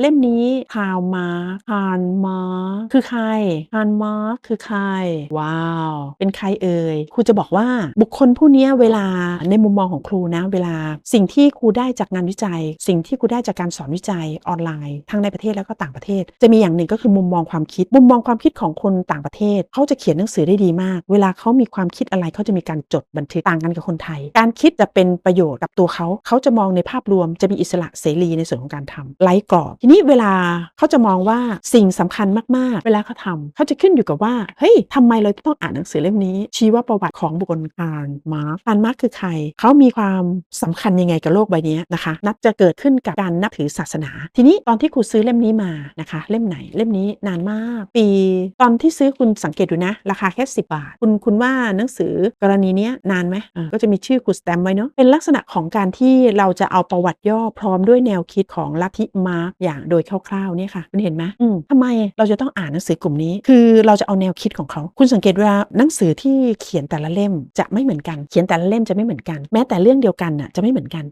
เล่มนี้คาร์มาร์คารมาคือใครคาร์มาร์กคือใครว้าว เป็นใครเอ่ยครูจะบอกว่าบุคคลผู้นี้เวลาในมุมมองของครูนะ เวลาสิ่งที่ครูได้จากงานวิจัย สิ่งที่ครูได้จากการสอนวิจัยออนไลน์ ทั้งในประเทศแล้วก็ต่างประเทศ จะมีอย่างหนึ่งก็คือมุมมองความคิด มุมมองความคิดของคนต่างประเทศเขาจะเขียนหนังสือได้ดีมาก เวลาเขามีความคิดอะไรเขาจะมีการจดบันทึกต่างกันกับคนไทย การคิดจะเป็นประโยชน์กับตัวเขาเขาจะมองในภาพรวมจะมีอิสระเสรีในส่วนของการทำไร้กรอบทีนี้เวลาเขาจะมองว่าสิ่งสำคัญมากๆ เวลาเขาทำเขาจะขึ้นอยู่กับว่า เฮ้ยทำไมเราต้องอ่านหนังสือเล่มนี้ ชี้ว่าประวัติของบุคคลคาร์มาร์กคาร์มาร์กคือใคร เขามีความสำคัญยังไงกับโลกใบนี้นะคะ นับจะเกิดขึ้นกับการนับถือศาสนา ทีนี้ตอนที่ครูซื้อเล่มนี้มานะคะ เล่มไหนเล่มนี้นานมาก ปี ตอนที่ซื้อคุณสังเกตดูนะ ราคาแค่10 บาท คุณคุณว่าหนังสือกรณีนี้นานไหมก็จะมีชื่อคุณสแตมป์ไว้เนาะเป็นลักษณะของการที่เราจะเอาประวัติย่อพร้อมด้วยแนวคิดของลัทธิมาร์กอย่างโดยคร่าวๆเนี่ยค่ะคุณเห็นไหมอืมทำไมเราจะต้องอ่านหนังสือกลุ่มนี้ คือเราจะเอาแนวคิดของเขา คุณสังเกตว่าหนังสือที่เขียนแต่ละเล่มจะไม่เหมือนกัน เขียนแต่ละเล่มจะไม่เหมือนกัน แม้แต่เรื่องเดียวกันน่ะจะไม่เหมือนกัน